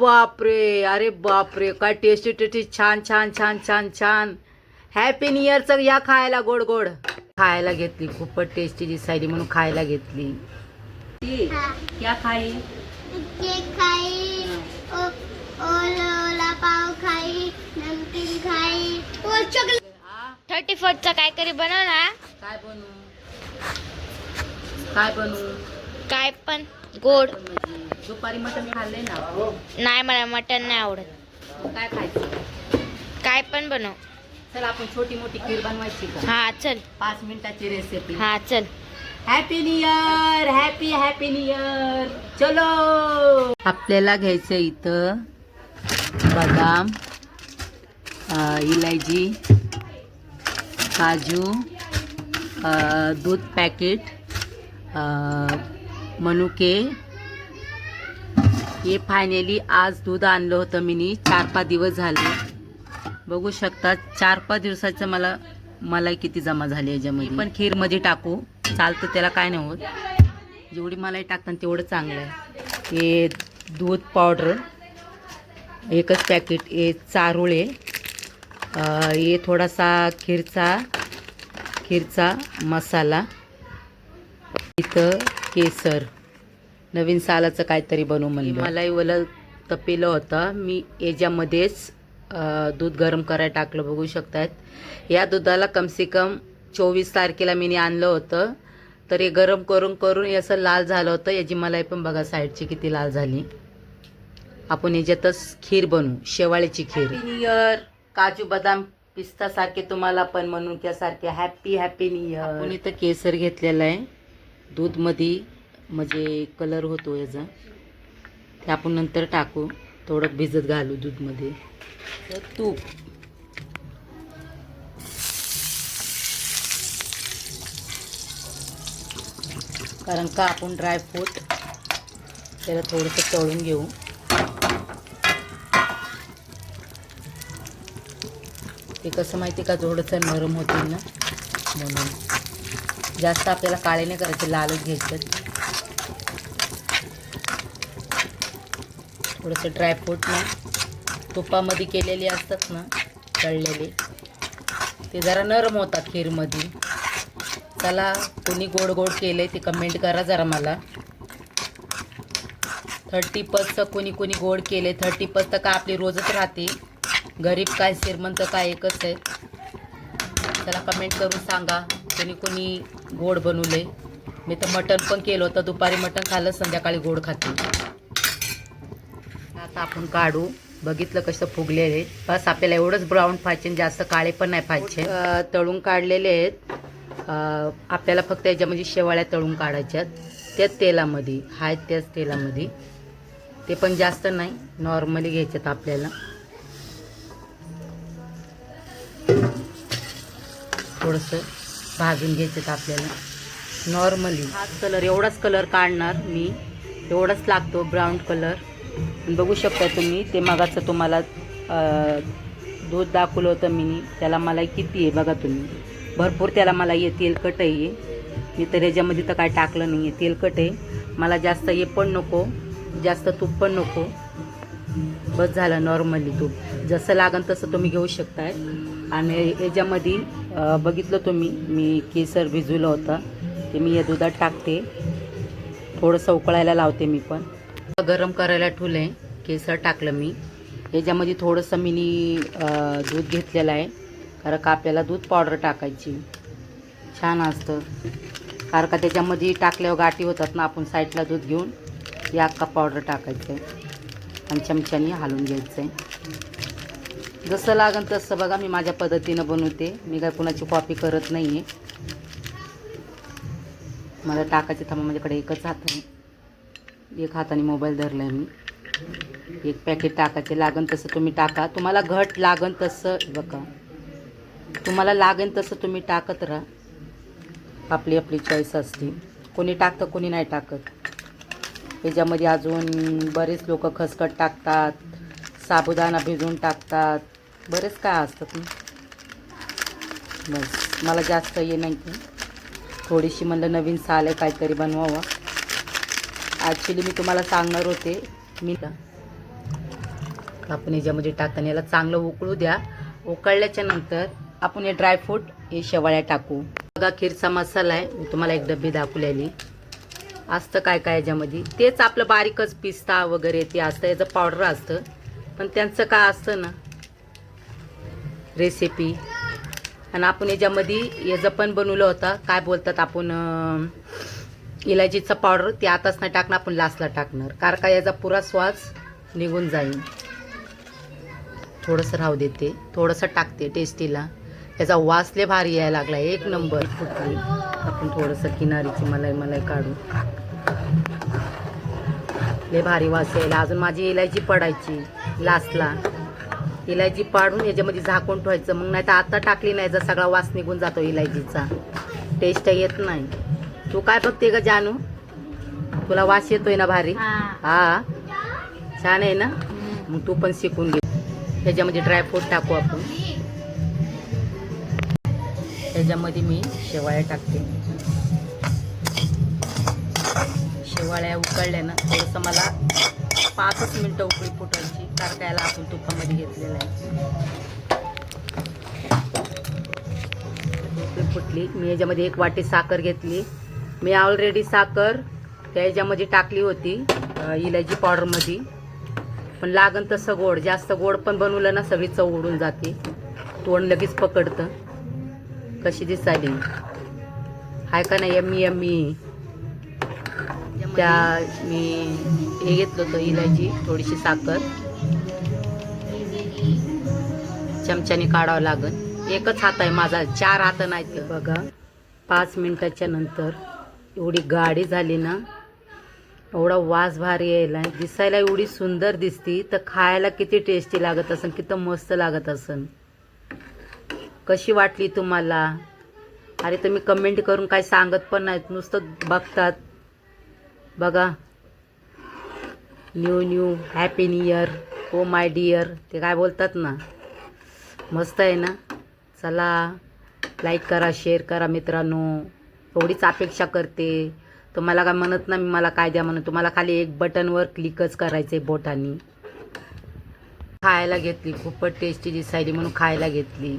बापरे अरे बापरे काय टेस्टी टेस्टी छान छान छान छान छान. हॅपी न्यू इयरचं या खायला गोड गोड. खायला घेतली खूपच टेस्टी दिसायली म्हणून खायला घेतली. क्या खाई? केक खाई ओ ओला ओला पाव खाई नमकीन खाई. ओ चॉकलेट थर्टी फोर्थचा काहीतरी बनव ना. काय बनवू? काय बनवू? काय पण गोड. म्हणजे दुपारी मटण खाल्ले ना? नाही मला मटन नाही आवडत. काय खायचं? काय पण बनव. चल आपण छोटी मोठी खीर बनवायची का? हा चल. पाच मिनिटाची रेसिपी हा चल. Happy new year happy happy new year चलो. आपल्याला घ्यायचं इथं बदाम अं, इलायची काजू अं, दूध पॅकेट अं, मनुके हे फायनली आज दूध आणलं होतं मी चार पाच दिवस झाले. बघू शकता चार पाच दिवसाचं मला मलाई किती जमा झाली याच्यामध्ये. पण खीरमध्ये टाकू. चालतं त्याला काय नाही होत. जेवढी मलाई टाकतात तेवढं चांगलं आहे. हे दूध पावडर एकच पॅकेट. हे चारूळ आहे. हे थोडासा खीरचा खीरचा मसाला. इथं केसर. नवीन सालाचं काहीतरी बनवू म्हणलं. मलाई ओलं तपेलं होतं. मी याच्यामध्येच दूध गरम करायला टाकलं. बघू शकतात या दुधाला कमसे कम चोवीस तारखेला मी आणलं होतं. तर हे गरम करून करून हे असं लाल झालं होतं. याची मलाई पण बघा साईडची किती लाल झाली. आपण याच्यातच खीर बनवू. शेवाळ्याची खीर. न्यू इयर काजू बदाम पिस्ता सारखे तुम्हाला पण म्हणून त्यासारखे. हॅपी हॅपी न्यू इयर आपण इथं केसर घेतलेलं आहे. दूधमध्ये म्हणजे कलर होतो याचा. ते आपण नंतर टाकू. थोडं भिजत घालू दूधमध्ये. तर तूप. कारण का आपण ड्रायफ्रूट त्याला थोडंसं तळून घेऊ. ते कसं माहिती का? थोडंसं नरम होतील ना? म्हणून. जास्त आपल्याला काळे नाही करायचे लालच घ्यायचं. थोडंसं ड्रायफ्रूट ना तुपामध्ये केलेले असतात ना तळलेले ते जरा नरम होतात खीरमध्ये. चला कोणी गोड गोड केले ते कमेंट करा जरा मला. थर्टी पसचं कोणी कोणी गोड केले थर्टी पस तर का आपली रोजच राहते. गरीब काय श्रीमंत काय एकच आहे. त्याला कमेंट करून सांगा कोणी कोणी गोड बनवले मी तर मटण पण केलं होतं दुपारी मटण खाल्लं संध्याकाळी गोड खाते. आता आपण काढू. बघितलं कसं फुगले आहेत बस आपल्याला एवढंच ब्राऊन पाहिजे जास्त काळे पण नाही पाहिजे. तळून काढलेले आहेत. आपल्याला फक्त याच्यामध्ये शेवाळ्या तळून काढायच्यात त्याच तेलामध्ये. आहेत त्याच तेलामध्ये. ते पण जास्त नाही. नॉर्मली घ्यायच्यात आपल्याला. थोडंसं भाजून घ्यायच्यात आपल्याला. नॉर्मली हाच कलर एवढाच कलर काढणार मी. एवढाच लागतो ब्राऊन कलर बघू शकता तुम्ही ते मगाचं तुम्हाला दूध दाखवलं होतं मी त्याला मला किती आहे बघा तुम्ही. भरपूर त्याला मला ये तेलकट आहे. मी तर याच्यामध्ये तर काय टाकलं नाही आहे तेलकट आहे. मला जास्त हे पण नको जास्त तूप पण नको. बस झालं नॉर्मली तूप. जसं लागन तसं तुम्ही घेऊ शकताय. आणि याच्यामध्ये बघितलं तुम्ही मी केसर भिजवलं होतं. ते मी या दुधात टाकते. थोडंसं उकळायला लावते मी पण. गरम करायला ठेवलं आहे केसर टाकलं मी. याच्यामध्ये थोडंसं मिनी दूध घेतलेलं आहे कारण का आपल्याला दूध पावडर टाकायची. छान असतं. कारण का त्याच्यामध्ये टाकल्यावर गाठी होतात ना आपण साईडला दूध घेऊन या अक्का पावडर टाकायचं आहे. आणि चमच्याने हालून घ्यायचं आहे. जसं लागन तसं बघा मी माझ्या पद्धतीनं बनवते. मी काय कुणाची कॉपी करत नाही आहे मला टाकायचे थांबा माझ्याकडे एकच हात आहे. एक हाताने मोबाईल धरला आहे मी. एक पॅकेट टाकायचे. लागन तसं तुम्ही टाका. तुम्हाला घट लागन तसं बघा. तुम्हाला लागेल तसं तुम्ही टाकत राहा. आपली आपली चॉईस असते. कोणी टाकतं कोणी नाही टाकत. त्याच्यामध्ये अजून बरेच लोक खसखट टाकतात साबुदाणा भिजवून टाकतात. बरेच काय असतात बस. मला जास्त हे नाही. की थोडीशी म्हणलं नवीन साल आहे काहीतरी बनवावं. ॲक्च्युली मी तुम्हाला सांगणार होते. मी आपण याच्यामध्ये टाकताना याला चांगलं उकळू द्या. उकळल्याच्या नंतर आपण हे ड्रायफ्रूट हे शेवाळ्या टाकू. बघा खीरचा मसाला आहे. मी तुम्हाला एक डब्बी दाखवलेली. असतं काय काय याच्यामध्ये? तेच आपलं बारीकच पिस्ता वगैरे ते असतं. याचं पावडर असतं. पण त्यांचं काय असतं ना? रेसिपी आणि आपण याच्यामध्ये याचं पण बनवलं होतं. काय बोलतात आपण इलायचीचा पावडर ते आताच नाही टाकणार आपण लास्टला टाकणार. कारण का याचा पुरा स्वास निघून जाईल. थोडंसं राहू देते. थोडंसं टाकते टेस्टीला याचा वासले भारी यायला लागला. एक नंबर फुटली. आपण थोडंसं किनारीची मलाई मलाई काढू. लय भारी वास यायला. अजून माझी इलायची पडायची. लास्टला इलायची पाडून याच्यामध्ये झाकून ठेवायचं. मग नाही तर आता टाकली नाही जर सगळा वास निघून जातो इलायचीचा. टेस्ट येत नाही. तू काय बघते का जानू? तुला वास येतोय ना भारी? हा. छान आहे ना? मग तू पण शिकून घे. त्याच्यामध्ये ड्रायफ्रूट टाकू आपण. त्याच्यामध्ये मी शेवाळ्या टाकते. शेवाळ्या उकळल्या ना थोडंसं मला पाचच मिनटं उकळी फुटायची कारण त्याला आपण तुपामध्ये घेतलेलं आहे. उकळी फुटली. मी याच्यामध्ये एक वाटी साखर घेतली. मी ऑलरेडी साखर त्या याच्यामध्ये टाकली होती इलायची पावडरमध्ये पण लागन तसं गोड जास्त गोड पण बनवलं ना सगळी चव उडून जाते. तोंड लगेच पकडतं. कशी दिसायली? हाय का नाही यम्मी यम्मी? त्या मी हे घेतलं होतं इलायची थोडीशी साखर. चमच्याने काढावं लागन. एकच हात आहे माझा चार हात नाही बघा पाच मिनिटाच्या नंतर एवढी गाडी झाली ना एवढा वास भारी यायला. दिसायला एवढी सुंदर दिसती तर खायला किती टेस्टी लागत असेल किती मस्त लागत असेल कशी वाटली तुम्हाला? अरे तुम्ही कमेंट करून काय सांगत पण नाहीत नुसतं बघतात. बघा. New new happy new year oh my dear ते काय बोलतात ना? मस्त आहे ना? चला लाईक करा शेअर करा मित्रांनो. एवढीच अपेक्षा करते. तुम्हाला काय म्हणत ना मी मला काय द्या म्हणून. तुम्हाला खाली एक बटनवर क्लिकच करायचं आहे बोटाने. खायला घेतली खूपच टेस्टी दिसायली म्हणून खायला घेतली.